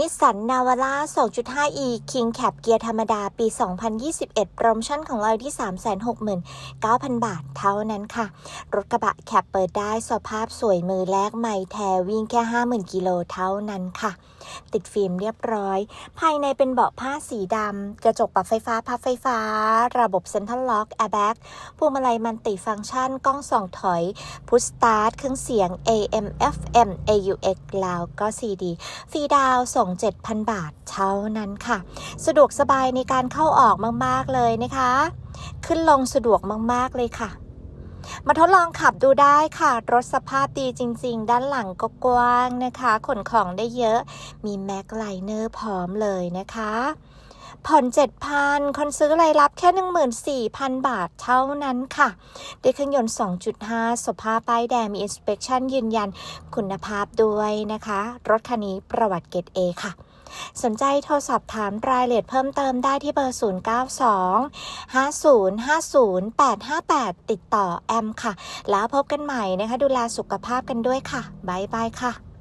นิสสันนาวาร่า 2.5e King Cap เกียร์ธรรมดาปี 2021 โปรโมชั่นของเราที่ 369,000 บาทเท่านั้นค่ะ รถกระบะแคปเปิดได้สภาพสวยมือแรกใหม่แทวิ่งแค่ 50,000 กิโลเท่านั้นค่ะ ติดฟิล์มเรียบร้อย ภายในเป็นเบาะผ้าสีดำ กระจกปรับไฟฟ้าพับไฟฟ้า ระบบเซ็นทรัลล็อกแอร์แบ็กพวงมาลัยมันติฟังก์ชัน กล้องส่องถอยพุชสตาร์ทเครื่องเสียง AM FM AUX แล้วก็ CD ฟรีดาวน์ส่ง 7,000 บาทเท่านั้นค่ะ สะดวกสบายในการเข้าออกมากๆเลยนะคะ ขึ้นลงสะดวกมากๆเลยค่ะ มาทดลองขับดูได้ค่ะ รถสภาพดีจริง ๆ ด้านหลังก็กว้างนะคะ ขนของได้เยอะ มีแม็กไลเนอร์พร้อมเลยนะคะ ผ่อน7,000 คนซื้อรายรับแค่ 14,000 บาทเท่านั้นค่ะ ได้เครื่องยนต์ 2.5 สภาพป้ายแดงมี inspection ยืนยันคุณภาพด้วยนะคะ รถคันนี้ประวัติเกรด A ค่ะสนใจโทรสอบถามรายละเอียดเพิ่มเติมได้ที่เบอร์ 092 5050 858 ติดต่อแอมค่ะ แล้วพบกันใหม่นะคะ ดูแลสุขภาพกันด้วยค่ะ บ๊ายบายค่ะ